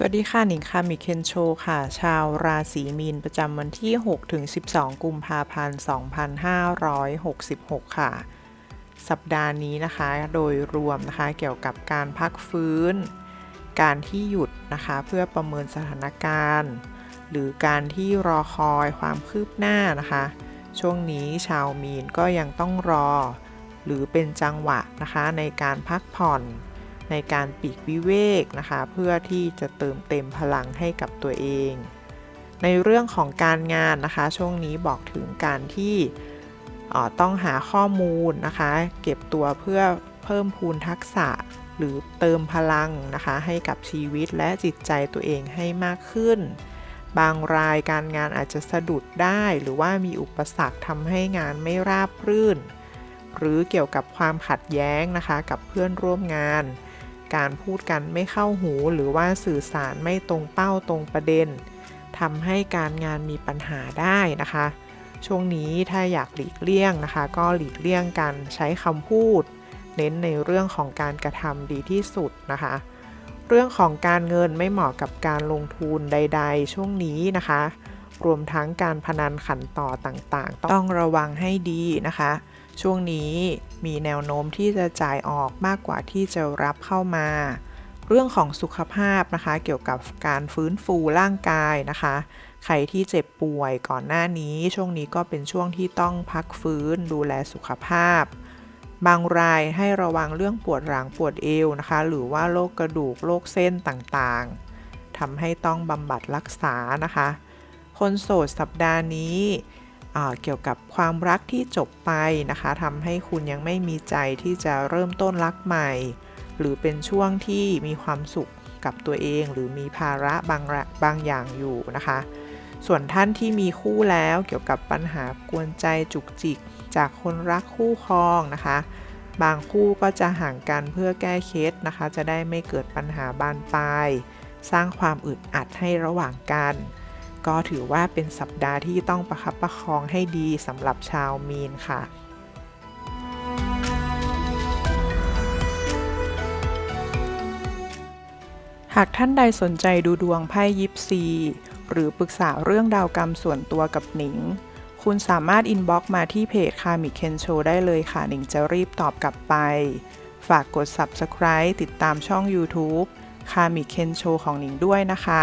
สวัสดีค่ะ หนิงค่ะมิเคนโชค่ะ ชาวราศีมีนประจำวันที่ 6 ถึง 12 กุมภาพันธ์ 2566 ค่ะ สัปดาห์นี้นะคะ โดยรวมนะคะ เกี่ยวกับการพักฟื้น การที่หยุดนะคะ เพื่อประเมินสถานการณ์ หรือการที่รอคอยความคืบหน้านะคะ ช่วงนี้ชาวมีนก็ยังต้องรอ หรือเป็นจังหวะนะคะในการพักผ่อน ในการปีกวิเวกนะคะ เพื่อที่จะเติมเต็มพลังให้กับตัวเอง ในเรื่องของการงานนะคะ ช่วงนี้บอกถึงการที่ต้องหาข้อมูลนะคะ เก็บตัวเพื่อเพิ่มพูนทักษะหรือเติมพลังนะคะ ให้กับชีวิตและจิตใจตัวเองให้มากขึ้น บางรายการงานอาจจะสะดุดได้ หรือว่ามีอุปสรรคทำให้งานไม่ราบรื่น หรือเกี่ยวกับความขัดแย้งนะคะ กับเพื่อนร่วมงาน การพูดกันไม่เข้าหู หรือว่าสื่อสารไม่ตรงเป้าตรงประเด็นทำให้การงานมีปัญหาได้นะคะ ช่วงนี้ถ้าอยากหลีกเลี่ยงนะคะ ก็หลีกเลี่ยงการใช้คำพูด เน้นในเรื่องของการกระทำดีที่สุดนะคะ เรื่องของการเงินไม่เหมาะกับการลงทุนใด ๆ ช่วงนี้นะคะ รวมทั้งการพนันขันต่อต่างๆ ต้องระวังให้ดีนะคะ ช่วงนี้มีแนวโน้มที่จะจ่ายออกมากกว่าที่จะรับเข้ามา เรื่องของสุขภาพนะคะ เกี่ยวกับการฟื้นฟูร่างกายนะคะ ใครที่เจ็บป่วยก่อนหน้านี้ ช่วงนี้ก็เป็นช่วงที่ต้องพักฟื้นดูแลสุขภาพ บางรายให้ระวังเรื่องปวดหลังปวดเอวนะคะ หรือว่าโรคกระดูกโรคเส้นต่างๆทำให้ต้องบำบัดรักษานะคะ คนโสดสัปดาห์นี้ เกี่ยวกับความรักที่จบไปนะคะทำให้คุณยังไม่มีใจที่จะเริ่มต้นรักใหม่ หรือเป็นช่วงที่มีความสุขกับตัวเอง หรือมีภาระบางระบางอย่างอยู่นะคะ ส่วนท่านที่มีคู่แล้วเกี่ยวกับปัญหากวนใจจุกจิก จากคนรักคู่ครองนะคะ บางคู่ก็จะห่างกันเพื่อแก้เคล็ดนะคะ จะได้ไม่เกิดปัญหาบานปลายสร้างความอึดอัดให้ระหว่างกัน ก็ถือว่าเป็นสัปดาห์ที่ต้องประคับประคองให้ดีสำหรับชาวมีนค่ะหากท่านใดสนใจดูดวงไพ่ยิปซี หรือปรึกษาเรื่องดาวกรรมส่วนตัวกับหนิง คุณสามารถอินบ็อกมาที่เพจคามิเคนโชได้เลยค่ะ หนิงจะรีบตอบกลับไป ฝากกด Subscribe ติดตามช่อง YouTube คามิเคนโชของหนิงด้วยนะคะ